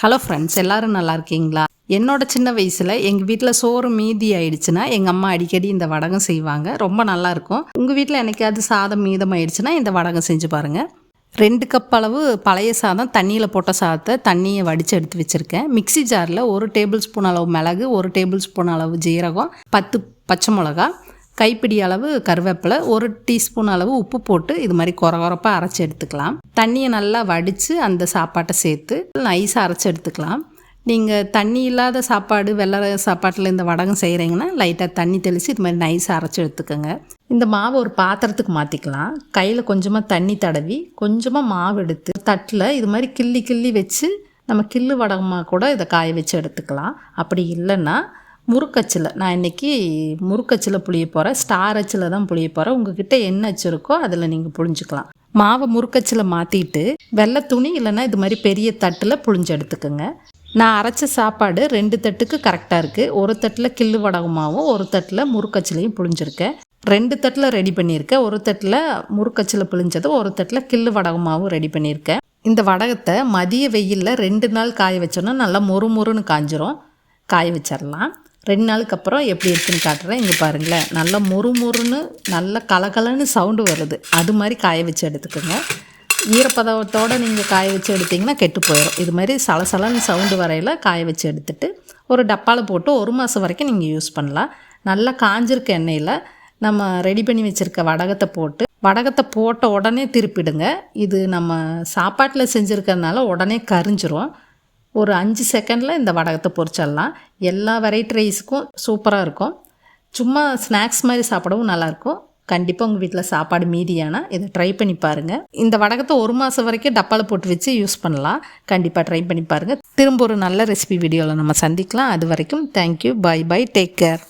Hello friends எல்லாரும் நல்லா இருக்கீங்களா? என்னோட சின்ன வயசில் எங்கள் வீட்டில் சோறு மீதி ஆயிடுச்சுன்னா எங்கள் அம்மா அடிக்கடி இந்த வடகம் செய்வாங்க. ரொம்ப நல்லாயிருக்கும் உங்கள் வீட்டில் என்னைக்காவது சாதம் மீதம் ஆயிடுச்சுன்னா இந்த வடகம் செஞ்சு பாருங்கள் ரெண்டு கப் அளவு பழைய சாதம் தண்ணியில் போட்ட சாதத்தை தண்ணியை வடித்து எடுத்து வச்சுருக்கேன். மிக்ஸி ஜாரில் ஒரு டேபிள் ஸ்பூன் அளவு மிளகு ஒரு டேபிள் ஸ்பூன் அளவு ஜீரகம் பத்து பச்சை மிளகா கைப்பிடி அளவு கருவேப்பிலை ஒரு டீஸ்பூன் அளவு உப்பு போட்டு இது மாதிரி குறை குறப்பாக அரைச்சி எடுத்துக்கலாம். தண்ணியை நல்லா வடித்து அந்த சாப்பாட்டை சேர்த்து நைஸாக அரைச்சி எடுத்துக்கலாம். நீங்கள் தண்ணி இல்லாத சாப்பாடு வெள்ளை சாப்பாட்டில் இந்த வடகம் செய்கிறீங்கன்னா லைட்டாக தண்ணி தெளித்து இது மாதிரி நைஸாக அரைச்சி எடுத்துக்கோங்க. இந்த மாவை ஒரு பாத்திரத்துக்கு மாற்றிக்கலாம் கையில் கொஞ்சமாக தண்ணி தடவி கொஞ்சமாக மாவு எடுத்து தட்டில் இது மாதிரி கிள்ளி கிள்ளி வச்சு நம்ம கிள்ளு வடகமாக கூட இதை காய வச்சு எடுத்துக்கலாம். அப்படி இல்லைன்னா முறுக்கச்சில். நான் இன்றைக்கி முறுக்கச்சில் புளிய போகிறேன் ஸ்டார் அச்சில் தான் புளிய போகிறேன் உங்ககிட்ட என்ன அச்சு இருக்கோ அதில் நீங்கள் புழிஞ்சிக்கலாம் மாவை முறுக்கச்சில் மாற்றிட்டு வெள்ளை துணி இல்லைன்னா இது மாதிரி பெரிய தட்டில் புழிஞ்சு எடுத்துக்கோங்க. நான் அரைச்ச சாப்பாடு ரெண்டு தட்டுக்கு கரெக்டாக இருக்குது ஒரு தட்டில் கிள்ளு வடகமாகவும் ஒரு தட்டில் முறுக்கச்சிலையும் புழிஞ்சிருக்கேன் ரெண்டு தட்டில் ரெடி பண்ணியிருக்கேன். ஒரு தட்டில் முறுக்கச்சில் புழிஞ்சதும் ஒரு தட்டில் கில்லு வடகமாகவும் ரெடி பண்ணியிருக்கேன். இந்த வடகத்தை மதிய வெயிலில் ரெண்டு நாள் காய வச்சோன்னா நல்லா மொறு மொறுன்னு காஞ்சிரும். காய வச்சிடலாம் ரெண்டு நாளுக்கு அப்புறம் எப்படி இருக்குன்னு காட்டுறேன். இங்கே பாருங்களேன். நல்லா மொறு மொறுன்னு நல்ல கலகலன்னு சவுண்டு வருது. அது மாதிரி காய வச்சு எடுத்துக்கோங்க. ஈரப்பதத்தோடு நீங்கள் காய வச்சு எடுத்திங்கன்னா கெட்டு போயிடும் இது மாதிரி சலசலன்னு சவுண்டு வரையில் காய வச்சு எடுத்துட்டு ஒரு டப்பாவில் போட்டு ஒரு மாதம் வரைக்கும் நீங்கள் யூஸ் பண்ணலாம். நல்லா காஞ்சிருக்க எண்ணெயில் நம்ம ரெடி பண்ணி வச்சுருக்க வடகத்தை போட்டு வடகத்தை போட்ட உடனே திருப்பிடுங்க. இது நம்ம சாப்பாட்டில் செஞ்சுருக்கிறதுனால உடனே கரிஞ்சிரும். ஒரு அஞ்சு செகண்டில் இந்த வடகத்தை பொரிச்சிடலாம். எல்லா வெரைட்டி ரைஸுக்கும் சூப்பராக இருக்கும். சும்மா ஸ்நாக்ஸ் மாதிரி சாப்பிடவும் நல்லாயிருக்கும். கண்டிப்பாக உங்கள் வீட்டில் சாப்பாடு மீதியானால் இதை ட்ரை பண்ணி பாருங்கள் இந்த வடகத்தை ஒரு மாதம் வரைக்கும் டப்பாவில் போட்டு வச்சு யூஸ் பண்ணலாம். கண்டிப்பாக ட்ரை பண்ணி பாருங்கள் திரும்ப ஒரு நல்ல ரெசிபி வீடியோவில் நம்ம சந்திக்கலாம். அது வரைக்கும் thank you bye bye take care